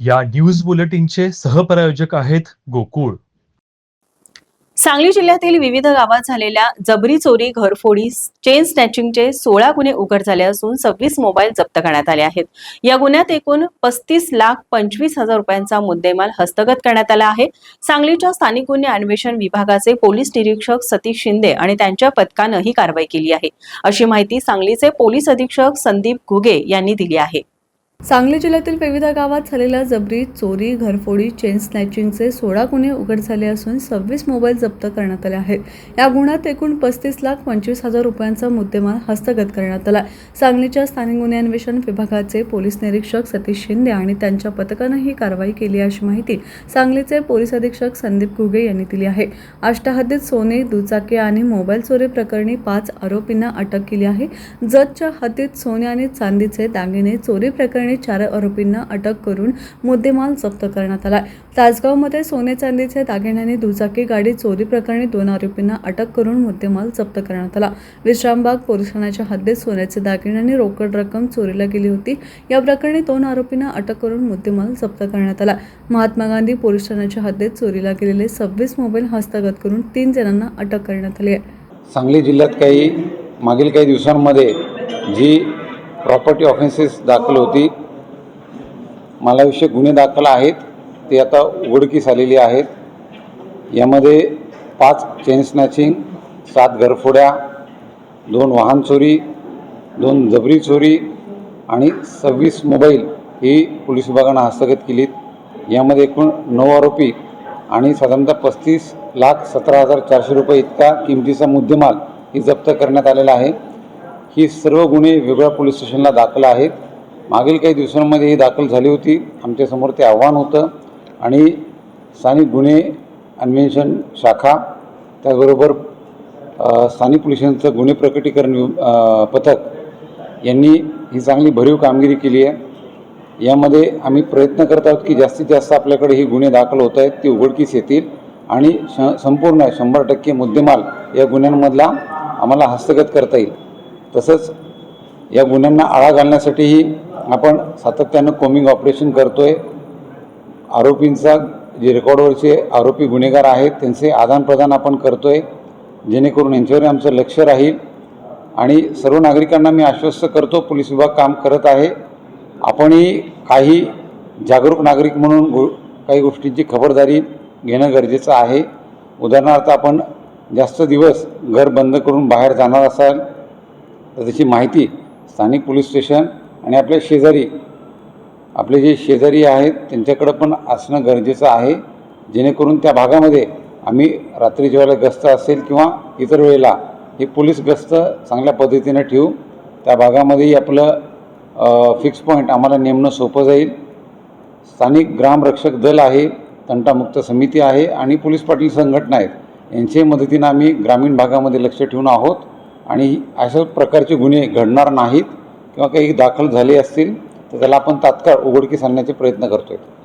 या न्यूज बुलेटिनचे सहप्रायोजक आहेत गोकुळ. सांगली जिल्ह्यातील विविध गावात झालेल्या जबरी चोरी घरफोडी चेन स्नॅचिंगचे सोळा गुन्हे उघड झाले असून सव्वीस मोबाईल जप्त करण्यात आले आहेत. या गुन्ह्यात एकूण पस्तीस लाख पंचवीस हजार रुपयांचा मुद्देमाल हस्तगत करण्यात आला आहे. सांगलीच्या स्थानिक गुन्हे अन्वेषण विभागाचे पोलीस निरीक्षक सतीश शिंदे आणि त्यांच्या पथकानं ही कारवाई केली आहे. अशी माहिती सांगलीचे पोलीस अधीक्षक संदीप घुगे यांनी दिली आहे. सांगली जिल्ह्यातील विविध गावात झालेल्या जबरी चोरी घरफोडी चेन स्नॅचिंगचे सोळा गुन्हे उघड झाले असून सव्वीस मोबाईल जप्त करण्यात आले आहेत. या गुन्ह्यात एकूण पस्तीस लाख पंचवीस हजार रुपयांचा मुद्देमाल हस्तगत करण्यात आला सांगलीच्या स्थानिक गुन्हे अन्वेषण विभागाचे पोलीस निरीक्षक सतीश शिंदे आणि त्यांच्या पथकानं ही कारवाई केली अशी माहिती सांगलीचे पोलीस अधीक्षक संदीप घुगे यांनी दिली आहे. अष्टाहद्दीत सोने दुचाकी आणि मोबाईल चोरी प्रकरणी पाच आरोपींना अटक केली आहे. जतच्या हद्दीत सोने आणि चांदीचे दागिने चोरी प्रकरणी चार आरोपींना अटक करून मुद्देमाल जप्त करण्यात आला तासगावमध्ये सोने चांदीचे दागिन्यांनी दुचाकी गाडी चोरी प्रकरणी दोन आरोपींना अटक करून मुद्देमाल जप्त करण्यात आला. विश्रामबाग पोलीस ठाण्याच्या हद्दीत सोन्याचे दागिन्यांनी रोकड रक्कम चोरीला गेली होती. या प्रकरणी दोन आरोपींना अटक करून मुद्देमाल जप्त करण्यात आला. महात्मा गांधी पोलीस ठाण्याच्या हद्दीत चोरीला गेलेले सव्वीस मोबाईल हस्तगत करून तीन जणांना अटक करण्यात आली आहे. सांगली जिल्ह्यात काही मागील काही दिवसांमध्ये जी प्रॉपर्टी ऑफेन्सेस दाखल होती. मालाविषयक गुन्हे दाखल आहेत ते आता उघडकीस आलेली आहेत. यामध्ये पाच चेन स्नॅचिंग सात घरफोड्या दोन वाहन चोरी दोन जबरी चोरी आणि सव्वीस मोबाईल ही पोलीस विभागानं हस्तगत केलीत. यामध्ये एकूण नऊ आरोपी आणि साधारणतः पस्तीस लाख सतरा हजार चारशे रुपये इतका किमतीचा मुद्देमाल ही जप्त करण्यात आलेला आहे. ही सर्व गुन्हे वेगळ्या पोलीस स्टेशनला दाखल आहेत. मागील काही दिवसांमध्ये ही दाखल झाली होती. आमच्यासमोर ते आव्हान होतं. आणि स्थानिक गुन्हे अन्वेषण शाखा त्याचबरोबर स्थानिक पोलिसांचं गुन्हे प्रकटीकरण पथक यांनी ही चांगली भरीव कामगिरी केली आहे. यामध्ये आम्ही प्रयत्न करत आहोत की जास्तीत जास्त आपल्याकडे ही गुन्हे दाखल होत आहेत ते उघडकीस येतील आणि श संपूर्ण शंभर टक्के मुद्देमाल या गुन्ह्यांमधला आम्हाला हस्तगत करता येईल. तसंच या गुन्ह्यांना आळा घालण्यासाठीही आपण सातत्यानं कोमिंग ऑपरेशन करतो आहे आरोपींचा जे रेकॉर्डवरचे आरोपी गुन्हेगार आहेत त्यांचे आदानप्रदान आपण करतो आहे जेणेकरून यांच्यावर आमचं लक्ष राहील. आणि सर्व नागरिकांना मी आश्वस्त करतो पोलीस विभाग काम करत आहे. आपणही काही जागरूक नागरिक म्हणून गो काही गोष्टींची खबरदारी घेणं गरजेचं आहे. उदाहरणार्थ आपण जास्त दिवस घर बंद करून बाहेर जाणार असाल तर त्याची माहिती स्थानिक पोलीस स्टेशन आणि आपल्या शेजारी आपले जे शेजारी आहेत त्यांच्याकडं पण असणं गरजेचं आहे. जेणेकरून त्या भागामध्ये आम्ही रात्री जेवायला गस्त असेल किंवा इतर वेळेला हे पोलीस गस्त चांगल्या पद्धतीनं ठेवू. त्या भागामध्येही आपलं फिक्स पॉईंट आम्हाला नेमणं सोपं जाईल. स्थानिक ग्रामरक्षक दल आहे तंटामुक्त समिती आहे आणि पोलीस पाटील संघटना आहेत. यांच्या मदतीनं आम्ही ग्रामीण भागामध्ये लक्ष ठेवून आहोत. आणि अशा प्रकारचे गुन्हे घडणार नाहीत किंवा काही दाखल झाले असतील तर त्याला आपण तात्काळ उघडकीस आणण्याचे प्रयत्न करतो आहे